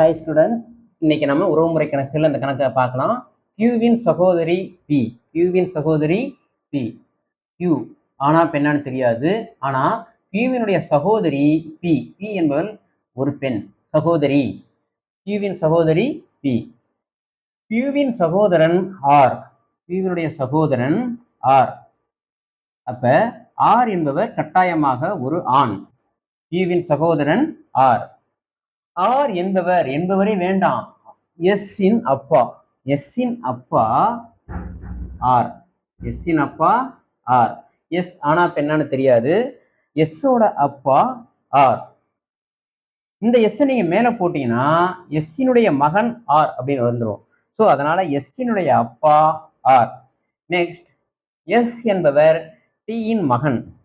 Hi students இன்னைக்கு நம்ம உறவுமுறை கணக்கில் அந்த கணக்கை பார்க்கலாம். கியூவின் சகோதரி பி கியூவின் சகோதரி பி கியூ ஆனா பெண்ணான்னு தெரியாது. ஆனா கியூவினுடைய சகோதரி பி பி என்பவள் ஒரு பெண். சகோதரி. கியூவின் சகோதரி பி கியூவின் சகோதரன் ஆர் கியூவினுடைய சகோதரன் ஆர் அப்ப ஆர் என்பவர் கட்டாயமாக ஒரு ஆண். கியூவின் சகோதரன் ஆர் ஆர் என்பவர் என்பவரே வேண்டாம். எஸ் அப்பா. எஸ்ஸின் அப்பா ஆர். எஸ்ஸின் அப்பா ஆர். எஸ் ஆனா என்னன்னு தெரியாது. எஸ்ஸோட அப்பா ஆர். இந்த எஸ் நீங்க மேல போட்டீங்கன்னா எஸ்ஸினுடைய மகன் ஆர் அப்படின்னு வந்துடும் ஸோ அதனால எஸ்ஸினுடைய அப்பா ஆர். நெக்ஸ்ட் எஸ் என்பவர் டீயின் மகன்.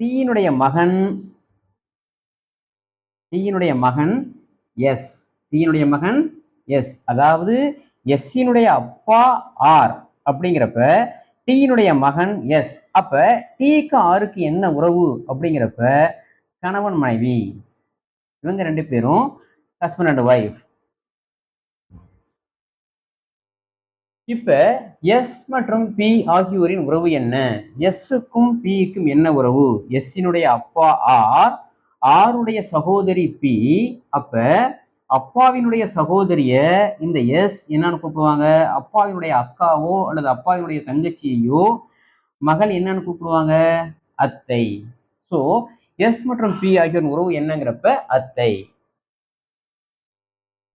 டீயினுடைய மகன் டீயினுடைய மகன் எஸ். டீயினுடைய மகன் எஸ். அதாவது எஸ்ஸினுடைய அப்பா ஆர் அப்படிங்கிறப்ப டீயினுடைய மகன் எஸ். அப்ப டீக்கு ஆருக்கு என்ன உறவு அப்படிங்கிறப்ப கணவன் மனைவி. இவங்க ரெண்டு பேரும் ஹஸ்பண்ட் அண்ட் ஒய்ஃப் இப்ப எஸ் மற்றும் பி ஆகியோரின் உறவு என்ன? எஸ்ஸுக்கும் பிக்கும் என்ன உறவு? எஸ்ஸினுடைய அப்பா ஆர் ஆருடைய சகோதரி பி. அப்ப அப்பாவினுடைய சகோதரிய இந்த எஸ் என்னன்னு கூப்பிடுவாங்க? அப்பாவினுடைய அக்காவோ அல்லது அப்பாவினுடைய தங்கச்சியையோ மகள் என்னன்னு கூப்பிடுவாங்க? அத்தை. ஸோ எஸ் மற்றும் பி ஆகியோர் உறவு என்னங்கிறப்ப அத்தை.